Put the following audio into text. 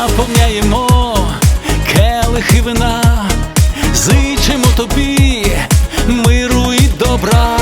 наповняємо келихи вина, зичимо тобі миру і добра.